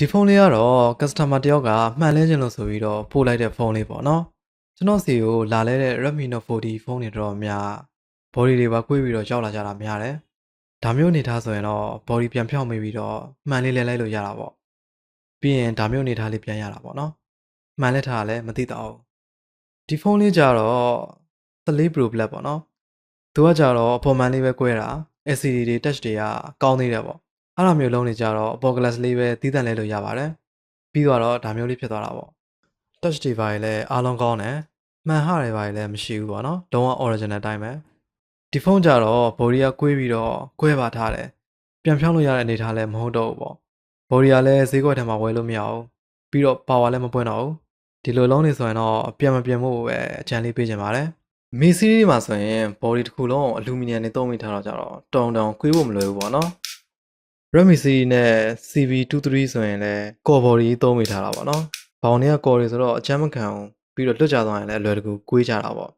ဒီဖုန်းလေးကတော့ customer တယောက်ကမှန်လဲခြင်းလို့ဆိုပြီးတော့ပို့လိုက်တဲ့ဖုန်းလေးပေါ့နော်ကျွန်တော်စီကိုလာလဲတဲ့ Redmi Note 40ဖုန်းတွေတော်တော်များ body တွေပါကွေးပြီးတော့ရောက်လာကြတာများတယ်ဒါမျိုးအနေထားဆိုရင်တော့ body ပြန်ဖြောင်းမိပြီးတော့မှန်လေးလဲလိုက်လို့ရတာပေါ့ပြီးရင်ဒါမျိုးအနေထားလေးပြန်ရတာပေါ့နော်မှန်လဲထားလည်းမသိတော့ဘူးဒီဖုန်းလေးကြတော့3 Pro Black ပေါ့နော်သူကကြတော့အပေါ်မှန်လေးပဲကွဲတာ LCD တွေ touch တွေကကောင်းသေးတယ်ပေါ့ အဲ့လိုမျိုးလုံးနေကြတော့ Apple Glass လေးပဲတီးတန့်လဲလို့ရပါတယ်ပြီးတော့ဒါမျိုးလေးဖြစ်သွားတာပေါ့ touch တွေပါလည်းအားလုံးကောင်းတယ်မှန်ဟတွေပါလည်းမရှိဘူးပေါ့နော်လုံးဝ original အတိုင်းပဲဒီဖုန်းကြတော့ body ကကွေးပြီးတော့ကွဲပါထားတယ်ပြန်ဖြောင်းလို့ရတဲ့အနေထားလည်းမဟုတ်တော့ဘူးပေါ့ body ကလည်းဈေးကွက်ထဲမှာဝယ်လို့မရဘူးပြီးတော့ power လည်းမပွင့်တော့ဘူးဒီလိုလုံးနေဆိုရင်တော့ပြန်မပြန်ဖို့ပဲအကြံလေးပေးချင်ပါတယ်မီစီးရီးမှာဆိုရင် body တစ်ခုလုံးအလူမီနီယံနဲ့သုံးမိထားတော့ကြတော့တောင်တောင်ကွေးဖို့မလွယ်ဘူးပေါ့နော် Redmi series နဲ့ CV23 ဆိုရင်လည်း core body သုံးမိထားတာပေါ့နော်။ဘောင်တွေက core တွေဆိုတော့အချမ်းမခံဘူးပြီးတော့လွတ်ကြသွားရင်လည်းအလွယ်တကူကွေးကြတာပေါ့